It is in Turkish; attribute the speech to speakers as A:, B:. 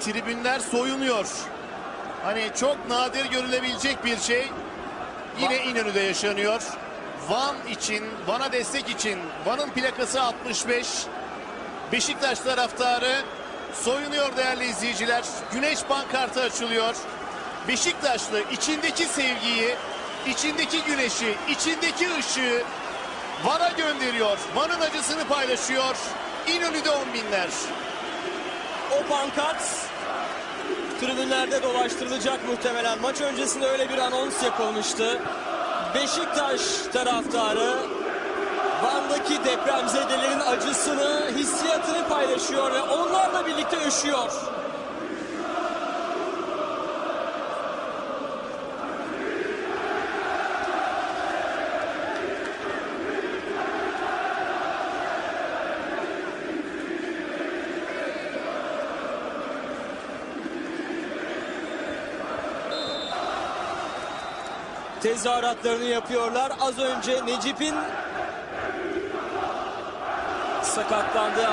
A: tribünler soyunuyor. Hani çok nadir görülebilecek bir şey. Yine İnönü'de yaşanıyor. Van için, Van'a destek için. Van'ın plakası 65. Beşiktaş taraftarı soyunuyor değerli izleyiciler. Güneş pankartı açılıyor. Beşiktaşlı içindeki sevgiyi, içindeki güneşi, içindeki ışığı Van'a gönderiyor. Van'ın acısını paylaşıyor. İnönü'de on binler.
B: O pankart tribünlerde dolaştırılacak muhtemelen. Maç öncesinde öyle bir anons yapılmıştı. Beşiktaş taraftarı Van'daki depremzedelerin acısını, hissiyatını paylaşıyor ve onlarla birlikte üşüyor. Tezahüratlarını yapıyorlar. Az önce Necip'in sakatlandığı